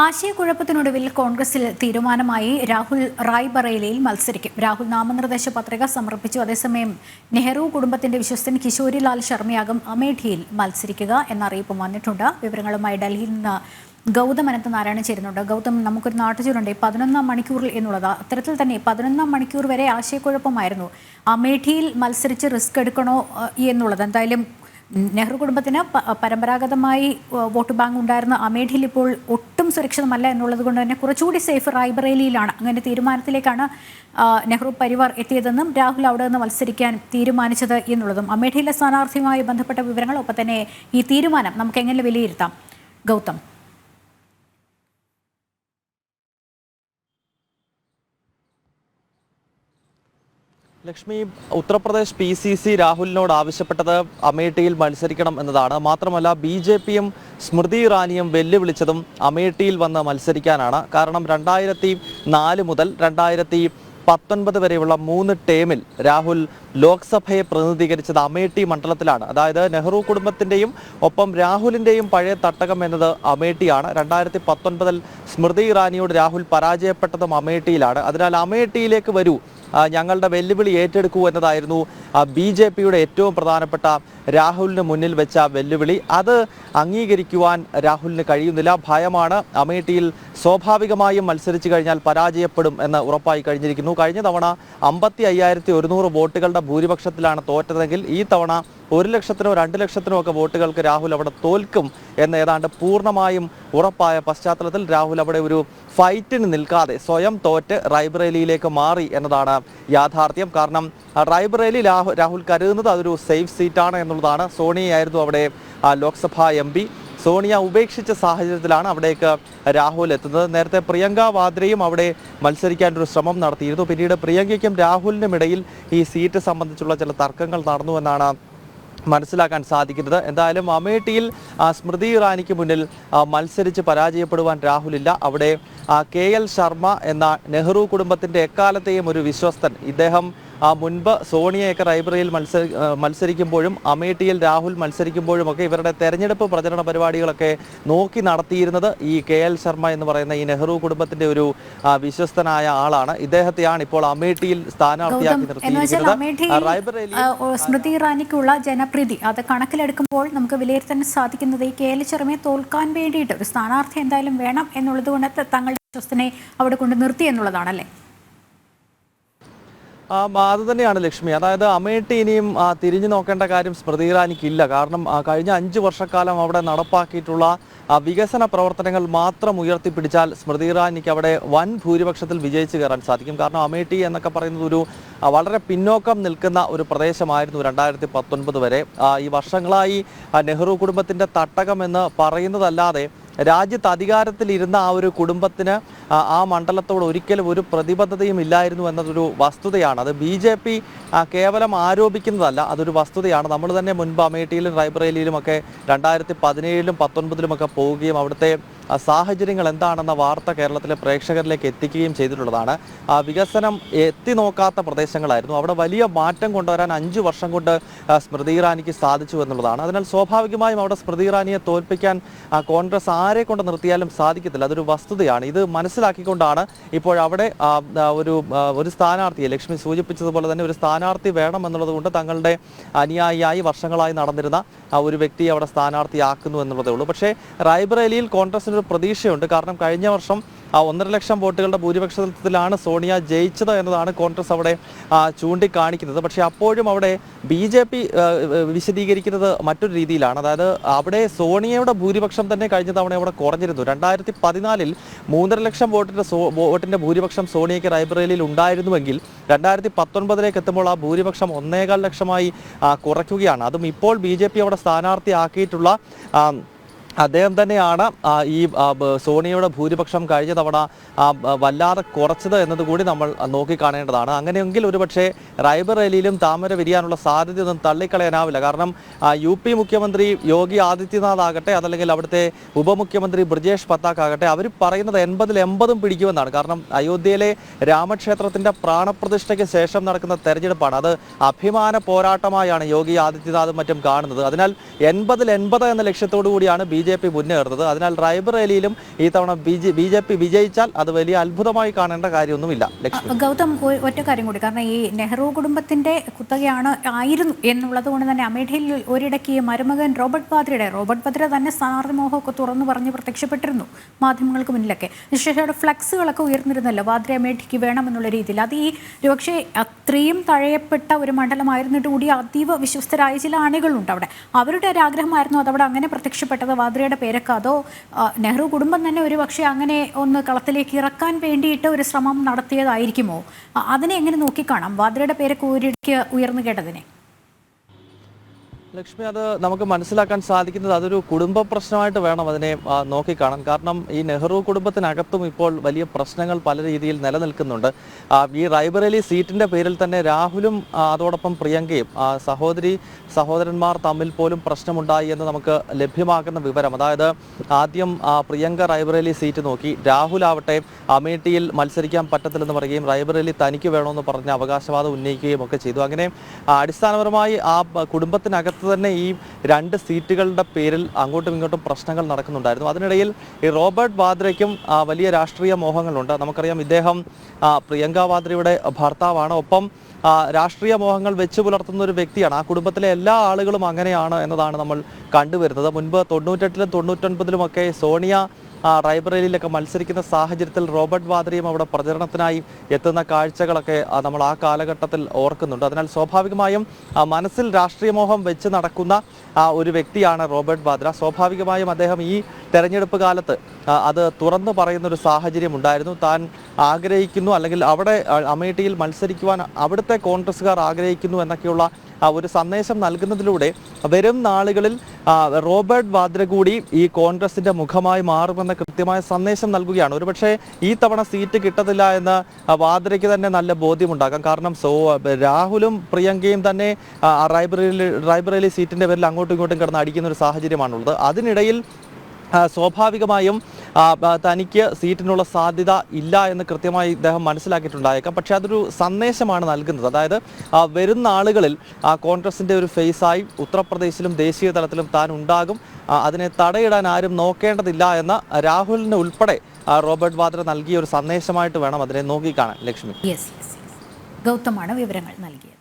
ആശയക്കുഴപ്പത്തിനൊടുവിൽ കോൺഗ്രസിൽ തീരുമാനമായി രാഹുൽ റായ്ബറേലിയിൽ മത്സരിക്കും. രാഹുൽ നാമനിർദ്ദേശ പത്രിക സമർപ്പിച്ചു. അതേസമയം നെഹ്റു കുടുംബത്തിന്റെ വിശ്വസ്തൻ കിശോരിലാൽ ശർമ്മയാകും അമേഠിയിൽ മത്സരിക്കുക എന്ന അറിയിപ്പ് വന്നിട്ടുണ്ട്. വിവരങ്ങളുമായി ഡൽഹിയിൽ നിന്ന് ഗൗതം അനന്ത നാരായണൻ ചേരുന്നുണ്ട്. ഗൗതം നമുക്കൊരു നാട്ടുചൂരുണ്ട് പതിനൊന്നാം മണിക്കൂറിൽ എന്നുള്ളത്. അത്തരത്തിൽ തന്നെ പതിനൊന്നാം മണിക്കൂർ വരെ ആശയക്കുഴപ്പമായിരുന്നു. അമേഠിയിൽ മത്സരിച്ച് റിസ്ക് എടുക്കണോ എന്നുള്ളത്. എന്തായാലും നെഹ്റു കുടുംബത്തിന് പരമ്പരാഗതമായി വോട്ട് ബാങ്ക് ഉണ്ടായിരുന്ന അമേഠിയിൽ ഇപ്പോൾ ഒട്ടും സുരക്ഷിതമല്ല എന്നുള്ളത് കൊണ്ട് തന്നെ കുറച്ചുകൂടി സേഫ് റായ്ബറേലിയിലാണ്. അങ്ങനെ തീരുമാനത്തിലേക്കാണ് നെഹ്റു പരിവാർ എത്തിയതെന്നും രാഹുൽ അവിടെ നിന്ന് മത്സരിക്കാൻ തീരുമാനിച്ചത് എന്നുള്ളതും അമേഠിയിലെ സ്ഥാനാർത്ഥിയുമായി ബന്ധപ്പെട്ട വിവരങ്ങൾ ഒപ്പം തന്നെ ഈ തീരുമാനം നമുക്ക് എങ്ങനെ വിലയിരുത്താം? Gautam. Lakshmi Uttar Pradesh P C C രാഹുലിനോട് ആവശ്യപ്പെട്ടത് അമേഠിയിൽ മത്സരിക്കണം എന്നതാണ്. മാത്രമല്ല ബി ജെ പിയും സ്മൃതി ഇറാനിയും വെല്ലുവിളിച്ചതും അമേഠിയിൽ വന്ന് മത്സരിക്കാനാണ്. കാരണം രണ്ടായിരത്തി നാല് മുതൽ രണ്ടായിരത്തി പത്തൊൻപത് വരെയുള്ള മൂന്ന് ടേമിൽ രാഹുൽ ലോക്സഭയെ പ്രതിനിധീകരിച്ചത് അമേഠി മണ്ഡലത്തിലാണ്. അതായത് നെഹ്റു കുടുംബത്തിന്റെയും ഒപ്പം രാഹുലിന്റെയും പഴയ തട്ടകം എന്നത് അമേഠിയാണ്. രണ്ടായിരത്തി പത്തൊൻപതിൽ സ്മൃതി ഇറാനിയോട് രാഹുൽ പരാജയപ്പെട്ടതും അമേഠിയിലാണ്. അതിനാൽ അമേഠിയിലേക്ക് വരൂ. ഞങ്ങളുടെ വെല്ലുവിളി ഏറ്റെടുക്കൂ എന്നതായിരുന്നു ബി ജെ പിയുടെ ഏറ്റവും പ്രധാനപ്പെട്ട രാഹുലിന് മുന്നിൽ വെച്ച വെല്ലുവിളി. അത് അംഗീകരിക്കുവാൻ രാഹുലിന് കഴിയുന്നില്ല. ഭയമാണ്. അമേഠിയിൽ സ്വാഭാവികമായും മത്സരിച്ചു കഴിഞ്ഞാൽ പരാജയപ്പെടും എന്ന് ഉറപ്പായി കഴിഞ്ഞിരിക്കുന്നു. കഴിഞ്ഞ തവണ അമ്പത്തി അയ്യായിരത്തി ഒരുന്നൂറ് വോട്ടുകളുടെ ഭൂരിപക്ഷത്തിലാണ് തോറ്റതെങ്കിൽ ഈ തവണ ഒരു ലക്ഷത്തിനോ രണ്ട് ലക്ഷത്തിനോ ഒക്കെ വോട്ടുകൾക്ക് രാഹുൽ അവിടെ തോൽക്കും എന്ന് ഏതാണ്ട് പൂർണമായും ഉറപ്പായ പശ്ചാത്തലത്തിൽ രാഹുൽ അവിടെ ഒരു ഫൈറ്റിന് നിൽക്കാതെ സ്വയം തോറ്റ് റൈബ്രേലിയിലേക്ക് മാറി എന്നതാണ് യാഥാർത്ഥ്യം. കാരണം റൈബ്രേലി രാഹുൽ കരുതുന്നത് അതൊരു സേഫ് സീറ്റാണ് എന്നുള്ളതാണ്. സോണിയായിരുന്നു അവിടെ ലോക്സഭാ എം സോണിയ ഉപേക്ഷിച്ച സാഹചര്യത്തിലാണ് അവിടേക്ക് രാഹുൽ എത്തുന്നത്. നേരത്തെ പ്രിയങ്ക വാദ്രയും അവിടെ മത്സരിക്കാൻ ഒരു ശ്രമം നടത്തിയിരുന്നു. പിന്നീട് പ്രിയങ്കയ്ക്കും രാഹുലിനും ഇടയിൽ ഈ സീറ്റ് സംബന്ധിച്ചുള്ള ചില തർക്കങ്ങൾ നടന്നു എന്നാണ് മനസ്സിലാക്കാൻ സാധിക്കുന്നത്. എന്തായാലും അമേഠിയിൽ സ്മൃതി ഇറാനിക്ക് മുന്നിൽ മത്സരിച്ച് പരാജയപ്പെടുവാൻ രാഹുലില്ല. അവിടെ കെ എൽ ശർമ്മ എന്ന നെഹ്റു കുടുംബത്തിന്റെ എക്കാലത്തെയും ഒരു വിശ്വസ്തൻ. ഇദ്ദേഹം മുൻപ് സോണിയയൊക്കെ റൈബ്രറിയിൽ മത്സരി മത്സരിക്കുമ്പോഴും അമേഠിയിൽ രാഹുൽ മത്സരിക്കുമ്പോഴും ഒക്കെ ഇവരുടെ തെരഞ്ഞെടുപ്പ് പ്രചരണ പരിപാടികളൊക്കെ നോക്കി നടത്തിയിരുന്നത് ഈ കെ എൽ ശർമ്മ എന്ന് പറയുന്ന ഈ നെഹ്റു കുടുംബത്തിന്റെ ഒരു വിശ്വസ്തനായ ആളാണ്. ഇദ്ദേഹത്തെയാണ് ഇപ്പോൾ അമേഠിയിൽ സ്ഥാനാർത്ഥിയാക്കി നിർത്തിയിരിക്കുന്നത്. ആ, സ്മൃതി ഇറാനിക്കുള്ള ജനപ്രീതി അത് കണക്കിലെടുക്കുമ്പോൾ നമുക്ക് വിലയിരുത്താൻ സാധിക്കുന്നത് ഈ കെ എൽ ശർമ്മയെ തോൽക്കാൻ വേണ്ടിയിട്ട് ഒരു സ്ഥാനാർത്ഥി എന്തായാലും വേണം എന്നുള്ളത് കൊണ്ട് തങ്ങളുടെ വിശ്വസ്തനെ അവിടെ കൊണ്ട് നിർത്തി എന്നുള്ളതാണല്ലേ? ആ, ആ, അത് തന്നെയാണ് ലക്ഷ്മി. അതായത് അമേട്ടി ഇനിയും തിരിഞ്ഞു നോക്കേണ്ട കാര്യം സ്മൃതി ഇറാനിക്കില്ല കാരണം കഴിഞ്ഞ അഞ്ച് വർഷക്കാലം അവിടെ നടപ്പാക്കിയിട്ടുള്ള വികസന പ്രവർത്തനങ്ങൾ മാത്രം ഉയർത്തിപ്പിടിച്ചാൽ സ്മൃതി ഇറാനിക്ക് അവിടെ വൻ ഭൂരിപക്ഷത്തിൽ വിജയിച്ചു കയറാൻ സാധിക്കും. കാരണം അമേട്ടി എന്നൊക്കെ പറയുന്നത് ഒരു വളരെ പിന്നോക്കം നിൽക്കുന്ന ഒരു പ്രദേശമായിരുന്നു രണ്ടായിരത്തി പത്തൊൻപത് വരെ ഈ വർഷങ്ങളായി നെഹ്റു കുടുംബത്തിന്റെ തട്ടകമെന്ന് പറയുന്നതല്ലാതെ രാജ്യത്ത് അധികാരത്തിലിരുന്ന ആ ഒരു കുടുംബത്തിന് ആ, മണ്ഡലത്തോട് ഒരിക്കലും ഒരു പ്രതിബദ്ധതയും ഇല്ലായിരുന്നു എന്നതൊരു വസ്തുതയാണ്. അത് ബി ജെ പി കേവലം ആരോപിക്കുന്നതല്ല അതൊരു വസ്തുതയാണ്. നമ്മൾ തന്നെ മുൻപ് അമേഠിയിലും റായ്ബറേലിയിലും ഒക്കെ രണ്ടായിരത്തി പതിനേഴിലും പത്തൊൻപതിലുമൊക്കെ പോവുകയും അവിടുത്തെ സാഹചര്യങ്ങൾ എന്താണെന്ന വാർത്ത കേരളത്തിലെ പ്രേക്ഷകരിലേക്ക് എത്തിക്കുകയും ചെയ്തിട്ടുള്ളതാണ്. വികസനം എത്തി നോക്കാത്ത പ്രദേശങ്ങളായിരുന്നു. അവിടെ വലിയ മാറ്റം കൊണ്ടുവരാൻ അഞ്ച് വർഷം കൊണ്ട് സ്മൃതി ഇറാനിക്ക് സാധിച്ചു എന്നുള്ളതാണ്. അതിനാൽ സ്വാഭാവികമായും അവിടെ സ്മൃതി ഇറാനിയെ തോൽപ്പിക്കാൻ കോൺഗ്രസ് ആരെ കൊണ്ട് നിർത്തിയാലും സാധിക്കത്തില്ല. അതൊരു വസ്തുതയാണ്. ഇത് മനസ്സിലാക്കിക്കൊണ്ടാണ് ഇപ്പോൾ അവിടെ ഒരു ഒരു സ്ഥാനാർത്ഥിയെ ലക്ഷ്മി സൂചിപ്പിച്ചതുപോലെ തന്നെ ഒരു സ്ഥാനാർത്ഥി വേണം എന്നുള്ളത് കൊണ്ട് തങ്ങളുടെ അനുയായിയായി വർഷങ്ങളായി നടന്നിരുന്ന ഒരു വ്യക്തിയെ അവിടെ സ്ഥാനാർത്ഥിയാക്കുന്നു എന്നുള്ളതേ ഉള്ളൂ. പക്ഷേ റായ്ബറേലിയിൽ കോൺഗ്രസിന് ഒരു പ്രതീക്ഷയുണ്ട്. കാരണം കഴിഞ്ഞ വർഷം ആ ഒന്നര ലക്ഷം വോട്ടുകളുടെ ഭൂരിപക്ഷത്തിലാണ് സോണിയ ജയിച്ചത് എന്നതാണ് കോൺഗ്രസ് അവിടെ ചൂണ്ടിക്കാണിക്കുന്നത്. പക്ഷേ അപ്പോഴും അവിടെ ബി ജെ പി വിശദീകരിക്കുന്നത് മറ്റൊരു രീതിയിലാണ്. അതായത് അവിടെ സോണിയയുടെ ഭൂരിപക്ഷം തന്നെ കഴിഞ്ഞ തവണ അവിടെ കുറഞ്ഞിരുന്നു. രണ്ടായിരത്തി പതിനാലിൽ മൂന്നര ലക്ഷം വോട്ടിന്റെ വോട്ടിന്റെ ഭൂരിപക്ഷം സോണിയയ്ക്ക് റായ്ബറേലിയിൽ ഉണ്ടായിരുന്നുവെങ്കിൽ രണ്ടായിരത്തി പത്തൊൻപതിലേക്ക് എത്തുമ്പോൾ ആ ഭൂരിപക്ഷം ഒന്നേകാൽ ലക്ഷമായി കുറയ്ക്കുകയാണ്. അതും ഇപ്പോൾ ബി അവിടെ സ്ഥാനാർത്ഥിയാക്കിയിട്ടുള്ള അദ്ദേഹം തന്നെയാണ് ഈ സോണിയയുടെ ഭൂരിപക്ഷം കഴിഞ്ഞ തവണ വല്ലാതെ കുറച്ചത് എന്നതുകൂടി നമ്മൾ നോക്കിക്കാണേണ്ടതാണ്. അങ്ങനെയെങ്കിൽ ഒരുപക്ഷെ റായ്ബറേലിയിലും താമര വിരിയാനുള്ള സാധ്യതയൊന്നും തള്ളിക്കളയാനാവില്ല. കാരണം യു പി മുഖ്യമന്ത്രി യോഗി ആദിത്യനാഥ് ആകട്ടെ അതല്ലെങ്കിൽ അവിടുത്തെ ഉപമുഖ്യമന്ത്രി ബ്രിജേഷ് പത്താക്ക് ആകട്ടെ അവർ പറയുന്നത് എൺപതിൽ എൺപതും പിടിക്കുമെന്നാണ്. കാരണം അയോധ്യയിലെ രാമക്ഷേത്രത്തിന്റെ പ്രാണപ്രതിഷ്ഠയ്ക്ക് ശേഷം നടക്കുന്ന തെരഞ്ഞെടുപ്പാണ്. അത് അഭിമാന പോരാട്ടമായാണ് യോഗി ആദിത്യനാഥും മറ്റും കാണുന്നത്. അതിനാൽ എൺപതിൽ എൺപത് എന്ന ലക്ഷ്യത്തോടു കൂടിയാണ് ബി ജെ പി മുന്നേറുന്നത്. അതിനാൽ റായ്ബറേലിയിലും ഈ തവണ ബി ജെ പി വിജയിച്ചാൽ അത് വലിയ അത്ഭുതമായി കാണേണ്ട കാര്യമൊന്നുമില്ല. ഗൗതം ഒറ്റ കാര്യം കൂടി. കാരണം ഈ നെഹ്റു കുടുംബത്തിന്റെ കുത്തകയാണ് ആയിരുന്നു എന്നുള്ളത് കൊണ്ട് തന്നെ അമേഠിയിൽ ഒരിടയ്ക്ക് മരുമകൻ റോബർട്ട് വാദ്രയുടെ റോബർട്ട് വാദ്ര തന്നെ സ്ഥാനാർത്ഥിമോഹമൊക്കെ തുറന്നു പറഞ്ഞ് പ്രത്യക്ഷപ്പെട്ടിരുന്നു മാധ്യമങ്ങൾക്ക് മുന്നിലൊക്കെ. അവിടെ ഫ്ലക്സുകളൊക്കെ ഉയർന്നിരുന്നല്ലോ വാദ്ര അമേഠിക്ക് വേണമെന്നുള്ള രീതിയിൽ. അത് ഈ പക്ഷേ അത്രയും തഴയപ്പെട്ട ഒരു മണ്ഡലമായിരുന്നിട്ട് കൂടി അതീവ വിശ്വസ്തരായ ചില അണികളുണ്ട് അവിടെ. അവരുടെ ഒരു ആഗ്രഹമായിരുന്നു അതവിടെ അങ്ങനെ പ്രത്യക്ഷപ്പെട്ടത് വാദ്രയുടെ പേരൊക്കെ അതോ നെഹ്റു കുടുംബം തന്നെ ഒരു പക്ഷേ അങ്ങനെ ഒന്ന് കളത്തിലേക്ക് ഇറക്കാൻ വേണ്ടിയിട്ട് ഒരു ശ്രമം നടത്തിയതായിരിക്കുമോ? അതിനെ എങ്ങനെ നോക്കിക്കാണാം? വാദ്രയുടെ പേരൊക്കെ ഒരിടയ്ക്ക് ഉയർന്നു കേട്ടതിനെ. ലക്ഷ്മി അത് നമുക്ക് മനസ്സിലാക്കാൻ സാധിക്കുന്നത് അതൊരു കുടുംബ പ്രശ്നമായിട്ട് വേണം അതിനെ നോക്കിക്കാണാൻ കാരണം ഈ നെഹ്റു കുടുംബത്തിനകത്തും ഇപ്പോൾ വലിയ പ്രശ്നങ്ങൾ പല രീതിയിൽ നിലനിൽക്കുന്നുണ്ട്. ഈ റൈബറേലി സീറ്റിന്റെ പേരിൽ തന്നെ രാഹുലും അതോടൊപ്പം പ്രിയങ്കയും സഹോദരി സഹോദരന്മാർ തമ്മിൽ പോലും പ്രശ്നമുണ്ടായി എന്ന് നമുക്ക് ലഭ്യമാകുന്ന വിവരം. അതായത് ആദ്യം പ്രിയങ്ക റൈബറേലി സീറ്റ് നോക്കി രാഹുൽ ആവട്ടെ അമേഠിയിൽ മത്സരിക്കാൻ പറ്റത്തില്ലെന്ന് പറയുകയും റൈബറേലി തനിക്ക് വേണമെന്ന് പറഞ്ഞ് അവകാശവാദം ഉന്നയിക്കുകയും ഒക്കെ ചെയ്തു. അങ്ങനെ അടിസ്ഥാനപരമായി ആ പ- കുടുംബത്തിനകത്ത് തന്നെ ഈ രണ്ട് സീറ്റുകളുടെ പേരിൽ അങ്ങോട്ടും ഇങ്ങോട്ടും പ്രശ്നങ്ങൾ നടക്കുന്നുണ്ടായിരുന്നു. അതിനിടയിൽ ഈ റോബർട്ട് വാദ്രയ്ക്കും വലിയ രാഷ്ട്രീയ മോഹങ്ങളുണ്ട്. നമുക്കറിയാം ഇദ്ദേഹം പ്രിയങ്ക വാദ്രയുടെ ഭർത്താവാണ്. ഒപ്പം രാഷ്ട്രീയ മോഹങ്ങൾ വെച്ച് പുലർത്തുന്ന ഒരു വ്യക്തിയാണ്. ആ കുടുംബത്തിലെ എല്ലാ ആളുകളും അങ്ങനെയാണ് എന്നതാണ് നമ്മൾ കണ്ടുവരുന്നത്. മുൻപ് തൊണ്ണൂറ്റെട്ടിലും തൊണ്ണൂറ്റൊൻപതിലുമൊക്കെ സോണിയ റായ്ബറേലിയിലൊക്കെ മത്സരിക്കുന്ന സാഹചര്യത്തിൽ റോബർട്ട് വാദ്രയും അവിടെ പ്രചരണത്തിനായി എത്തുന്ന കാഴ്ചകളൊക്കെ നമ്മൾ ആ കാലഘട്ടത്തിൽ ഓർക്കുന്നുണ്ട്. അതിനാൽ സ്വാഭാവികമായും മനസ്സിൽ രാഷ്ട്രീയമോഹം വെച്ച് നടക്കുന്ന ഒരു വ്യക്തിയാണ് റോബർട്ട് വാദ്ര. സ്വാഭാവികമായും അദ്ദേഹം ഈ തെരഞ്ഞെടുപ്പ് കാലത്ത് അത് തുറന്നു പറയുന്ന ഒരു സാഹചര്യം ഉണ്ടായിരുന്നു. താൻ ആഗ്രഹിക്കുന്നു അല്ലെങ്കിൽ അവിടെ അമേഠിയിൽ മത്സരിക്കുവാൻ അവിടുത്തെ കോൺഗ്രസ്സുകാർ ആഗ്രഹിക്കുന്നു എന്നൊക്കെയുള്ള ഒരു സന്ദേശം നൽകുന്നതിലൂടെ വരും നാളുകളിൽ റോബർട്ട് വാദ്ര കൂടി ഈ കോൺഗ്രസിന്റെ മുഖമായി മാറുമെന്ന കൃത്യമായ സന്ദേശം നൽകുകയാണ്. ഒരുപക്ഷെ ഈ തവണ സീറ്റ് കിട്ടത്തില്ല എന്ന് വാദ്രയ്ക്ക് തന്നെ നല്ല ബോധ്യമുണ്ടാകാം. കാരണം സോ രാഹുലും പ്രിയങ്കയും തന്നെ റായ്ബറേലി റായ്ബറേലി സീറ്റിന്റെ പേരിൽ അങ്ങോട്ടും ഇങ്ങോട്ടും കിടന്ന് അടിക്കുന്ന ഒരു സാഹചര്യമാണുള്ളത്. അതിനിടയിൽ സ്വാഭാവികമായും തനിക്ക് സീറ്റിനുള്ള സാധ്യത ഇല്ല എന്ന് കൃത്യമായി ഇദ്ദേഹം മനസ്സിലാക്കിയിട്ടുണ്ടായേക്കാം. പക്ഷേ അതൊരു സന്ദേശമാണ് നൽകുന്നത്. അതായത് വരുന്ന ആളുകളിൽ ആ കോൺഗ്രസിന്റെ ഒരു ഫേസായി ഉത്തർപ്രദേശിലും ദേശീയ തലത്തിലും താൻ ഉണ്ടാകും. അതിനെ തടയിടാൻ ആരും നോക്കേണ്ടതില്ല എന്ന രാഹുലിന് ഉൾപ്പെടെ റോബർട്ട് വാദ്ര നൽകിയ ഒരു സന്ദേശമായിട്ട് വേണം അതിനെ നോക്കിക്കാണാൻ. ലക്ഷ്മി. ഗൗതമാണ് വിവരങ്ങൾ നൽകിയത്.